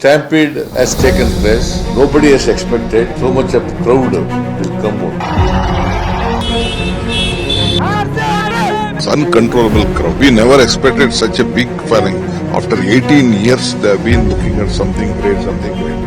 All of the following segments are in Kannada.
Stampede has taken place. Nobody has expected so much of crowd will come out. It's uncontrollable crowd. We never expected such a big following. After 18 years, they have been looking at something great, something great.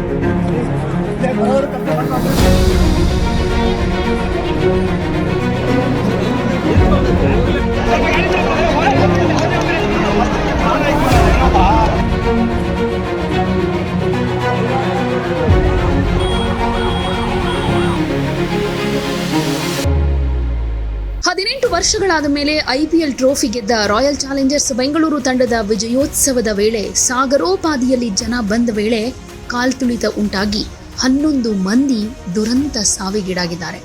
ವರ್ಷಗಳಾದ ಮೇಲೆ ಐಪಿಎಲ್ ಟ್ರೋಫಿ ಗೆದ್ದ ರಾಯಲ್ ಚಾಲೆಂಜರ್ಸ್ ಬೆಂಗಳೂರು ತಂಡದ ವಿಜಯೋತ್ಸವದ ವೇಳೆ ಸಾಗರೋಪಾದಿಯಲ್ಲಿ ಜನ ಬಂದ ವೇಳೆ ಕಾಲ್ತುಳಿತ ಉಂಟಾಗಿ ಹನ್ನೊಂದು ಮಂದಿ ದುರಂತ ಸಾವಿಗೀಡಾಗಿದ್ದಾರೆ.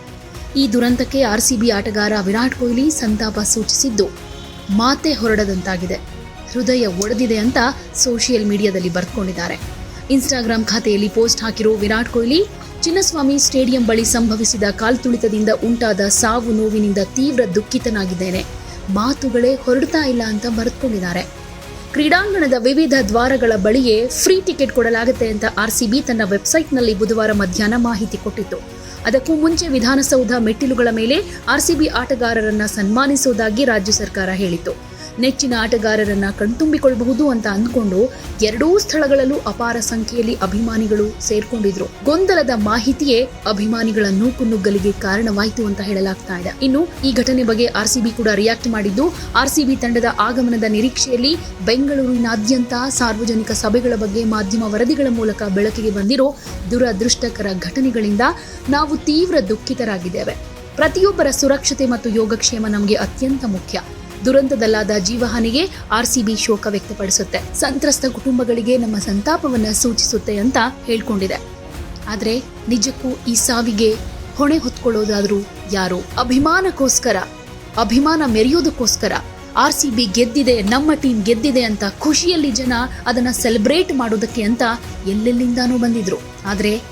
ಈ ದುರಂತಕ್ಕೆ ಆರ್ಸಿಬಿ ಆಟಗಾರ ವಿರಾಟ್ ಕೊಹ್ಲಿ ಸಂತಾಪ ಸೂಚಿಸಿದ್ದು, ಮಾತೆ ಹೊರಡದಂತಾಗಿದೆ. ಹೃದಯ ಒಡೆದಿದೆ ಅಂತ ಸೋಷಿಯಲ್ ಮೀಡಿಯಾದಲ್ಲಿ ಬರ್ಕೊಂಡಿದ್ದಾರೆ ಇನ್ಸ್ಟಾಗ್ರಾಮ್ ಖಾತೆಯಲ್ಲಿ ಪೋಸ್ಟ್ ಹಾಕಿರೋ ವಿರಾಟ್ ಕೊಹ್ಲಿ ಚಿನ್ನಸ್ವಾಮಿ ಸ್ಟೇಡಿಯಂ ಬಳಿ ಸಂಭವಿಸಿದ ಕಾಲ್ತುಳಿತದಿಂದ ಉಂಟಾದ ಸಾವು ನೋವಿನಿಂದ ತೀವ್ರ ದುಃಖಿತನಾಗಿದ್ದೇನೆ. ಮಾತುಗಳೇ ಹೊರಡ್ತಾ ಇಲ್ಲ ಅಂತ ಬರೆದುಕೊಂಡಿದ್ದಾರೆ ಕ್ರೀಡಾಂಗಣದ ವಿವಿಧ ದ್ವಾರಗಳ ಬಳಿಯೇ ಫ್ರೀ ಟಿಕೆಟ್ ಕೊಡಲಾಗುತ್ತೆ ಅಂತ ಆರ್ಸಿಬಿ ತನ್ನ ವೆಬ್ಸೈಟ್ನಲ್ಲಿ ಬುಧವಾರ ಮಧ್ಯಾಹ್ನ ಮಾಹಿತಿ ಕೊಟ್ಟಿತ್ತು. ಅದಕ್ಕೂ ಮುಂಚೆ ವಿಧಾನಸೌಧ ಮೆಟ್ಟಿಲುಗಳ ಮೇಲೆ ಆರ್ಸಿಬಿ ಆಟಗಾರರನ್ನ ಸನ್ಮಾನಿಸುವುದಾಗಿ ರಾಜ್ಯ ಸರ್ಕಾರ ಹೇಳಿತ್ತು. ನೆಚ್ಚಿನ ಆಟಗಾರರನ್ನ ಕಣ್ತುಂಬಿಕೊಳ್ಳಬಹುದು ಅಂತ ಅಂದ್ಕೊಂಡು ಎರಡೂ ಸ್ಥಳಗಳಲ್ಲೂ ಅಪಾರ ಸಂಖ್ಯೆಯಲ್ಲಿ ಅಭಿಮಾನಿಗಳು ಸೇರ್ಕೊಂಡಿದ್ರು. ಗೊಂದಲದ ಮಾಹಿತಿಯೇ ಅಭಿಮಾನಿಗಳ ನೂಕುನುಗ್ಗಲಿಗೆ ಕಾರಣವಾಯಿತು ಅಂತ ಹೇಳಲಾಗ್ತಾ ಇದೆ. ಇನ್ನು ಈ ಘಟನೆ ಬಗ್ಗೆ ಆರ್ಸಿಬಿ ಕೂಡ ರಿಯಾಕ್ಟ್ ಮಾಡಿದ್ದು ಆರ್ಸಿಬಿ ತಂಡದ ಆಗಮನದ ನಿರೀಕ್ಷೆಯಲ್ಲಿ ಬೆಂಗಳೂರಿನಾದ್ಯಂತ ಸಾರ್ವಜನಿಕ ಸಭೆಗಳ ಬಗ್ಗೆ ಮಾಧ್ಯಮ ವರದಿಗಳ ಮೂಲಕ ಬೆಳಕಿಗೆ ಬಂದಿರೋ ದುರದೃಷ್ಟಕರ ಘಟನೆಗಳಿಂದ ನಾವು ತೀವ್ರ ದುಃಖಿತರಾಗಿದ್ದೇವೆ. ಪ್ರತಿಯೊಬ್ಬರ ಸುರಕ್ಷತೆ ಮತ್ತು ಯೋಗಕ್ಷೇಮ ನಮಗೆ ಅತ್ಯಂತ ಮುಖ್ಯ. ದುರಂತದಲ್ಲಾದ ಜೀವಹಾನಿಗೆ ಆರ್ಸಿಬಿ ಶೋಕ ವ್ಯಕ್ತಪಡಿಸುತ್ತೆ. ಸಂತ್ರಸ್ತ ಕುಟುಂಬಗಳಿಗೆ ನಮ್ಮ ಸಂತಾಪವನ್ನು ಸೂಚಿಸುತ್ತೆ ಅಂತ ಹೇಳ್ಕೊಂಡಿದೆ. ಆದರೆ ನಿಜಕ್ಕೂ ಈ ಸಾವಿಗೆ ಹೊಣೆ ಹೊತ್ಕೊಳ್ಳೋದಾದರೂ ಯಾರು? ಅಭಿಮಾನಕ್ಕೋಸ್ಕರ, ಅಭಿಮಾನ ಮೆರೆಯೋದಕ್ಕೋಸ್ಕರ ಆರ್ ಸಿ ಬಿ ಗೆದ್ದಿದೆ, ನಮ್ಮ ಟೀಮ್ ಗೆದ್ದಿದೆ ಅಂತ ಖುಷಿಯಲ್ಲಿ ಜನ ಅದನ್ನು ಸೆಲೆಬ್ರೇಟ್ ಮಾಡೋದಕ್ಕೆ ಅಂತ ಎಲ್ಲೆಲ್ಲಿಂದಾನೂ ಬಂದಿದ್ರು. ಆದರೆ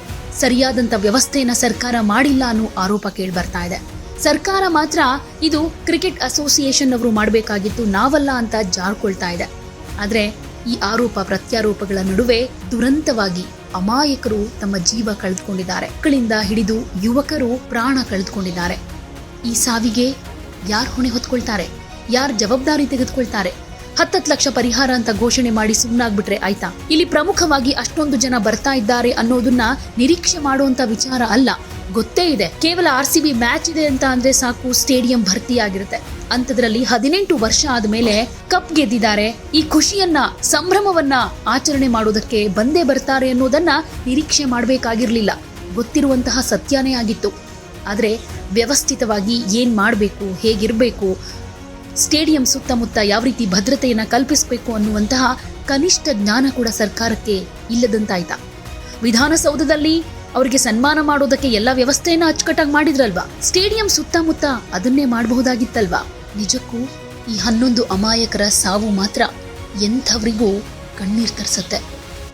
ಸರಿಯಾದಂಥ ವ್ಯವಸ್ಥೆಯನ್ನು ಸರ್ಕಾರ ಮಾಡಿಲ್ಲ ಅನ್ನೋ ಆರೋಪ ಕೇಳಿ ಬರ್ತಾ ಇದೆ. ಸರ್ಕಾರ ಮಾತ್ರ ಇದು ಕ್ರಿಕೆಟ್ ಅಸೋಸಿಯೇಷನ್ ಅವರು ಮಾಡಬೇಕಾಗಿತ್ತು ನಾವಲ್ಲ ಅಂತ ಜಾರ್ಕೊಳ್ತಾ ಇದೆ. ಆದರೆ ಈ ಆರೋಪ ಪ್ರತ್ಯಾರೋಪಗಳ ನಡುವೆ ದುರಂತವಾಗಿ ಅಮಾಯಕರು ತಮ್ಮ ಜೀವ ಕಳೆದುಕೊಂಡಿದ್ದಾರೆ. ಮಕ್ಕಳಿಂದ ಹಿಡಿದು ಯುವಕರು ಪ್ರಾಣ ಕಳೆದುಕೊಂಡಿದ್ದಾರೆ. ಈ ಸಾವಿಗೆ ಯಾರು ಹೊಣೆ ಹೊತ್ಕೊಳ್ತಾರೆ? ಯಾರು ಜವಾಬ್ದಾರಿ ತೆಗೆದುಕೊಳ್ತಾರೆ? ಹತ್ತತ್ತು ಲಕ್ಷ ಪರಿಹಾರ ಅಂತ ಘೋಷಣೆ ಮಾಡಿ ಸುಮ್ಮನಾಗ್ಬಿಟ್ರೆ ಆಯ್ತಾ? ಇಲ್ಲಿ ಪ್ರಮುಖವಾಗಿ ಅಷ್ಟೊಂದು ಜನ ಬರ್ತಾ ಇದ್ದಾರೆ ಅನ್ನೋದನ್ನ ನಿರೀಕ್ಷೆ ಮಾಡುವಂತ ವಿಚಾರ ಅಲ್ಲ. ಗೊತ್ತೇ ಇದೆ. ಕೇವಲ ಆರ್ ಸಿ ಬಿ ಮ್ಯಾಚ್ ಇದೆ ಅಂತ ಅಂದ್ರೆ ಸಾಕು, ಸ್ಟೇಡಿಯಂ ಭರ್ತಿಯಾಗಿರುತ್ತೆ. ಅಂತದ್ರಲ್ಲಿ ಹದಿನೆಂಟು ವರ್ಷ ಆದ್ಮೇಲೆ ಕಪ್ ಗೆದ್ದಿದ್ದಾರೆ. ಈ ಖುಷಿಯನ್ನ, ಸಂಭ್ರಮವನ್ನ ಆಚರಣೆ ಮಾಡೋದಕ್ಕೆ ಬಂದೇ ಬರ್ತಾರೆ ಅನ್ನೋದನ್ನ ನಿರೀಕ್ಷೆ ಮಾಡಬೇಕಾಗಿರ್ಲಿಲ್ಲ. ಗೊತ್ತಿರುವಂತಹ ಸತ್ಯನೇ ಆಗಿತ್ತು. ಆದ್ರೆ ವ್ಯವಸ್ಥಿತವಾಗಿ ಏನ್ ಮಾಡಬೇಕು, ಹೇಗಿರಬೇಕು ಸ್ಟೇಡಿಯಂ ಸುತ್ತಮುತ್ತ ಯಾವ ರೀತಿ ಭದ್ರತೆಯನ್ನು ಕಲ್ಪಿಸಬೇಕು ಅನ್ನುವಂತಹ ಕನಿಷ್ಠ ಜ್ಞಾನ ಕೂಡ ಸರ್ಕಾರಕ್ಕೆ ಇಲ್ಲದಂತಾಯ್ತ. ವಿಧಾನಸೌಧದಲ್ಲಿ ಅವರಿಗೆ ಸನ್ಮಾನ ಮಾಡೋದಕ್ಕೆ ಎಲ್ಲ ವ್ಯವಸ್ಥೆಯನ್ನ ಅಚ್ಚುಕಟ್ಟಾಗಿ ಮಾಡಿದ್ರಲ್ವಾ? ಸ್ಟೇಡಿಯಂ ಸುತ್ತಮುತ್ತ ಅದನ್ನೇ ಮಾಡಬಹುದಾಗಿತ್ತಲ್ವಾ? ನಿಜಕ್ಕೂ ಈ ಹನ್ನೊಂದು ಅಮಾಯಕರ ಸಾವು ಮಾತ್ರ ಎಂಥವರಿಗೂ ಕಣ್ಣೀರ್ ತರಿಸುತ್ತೆ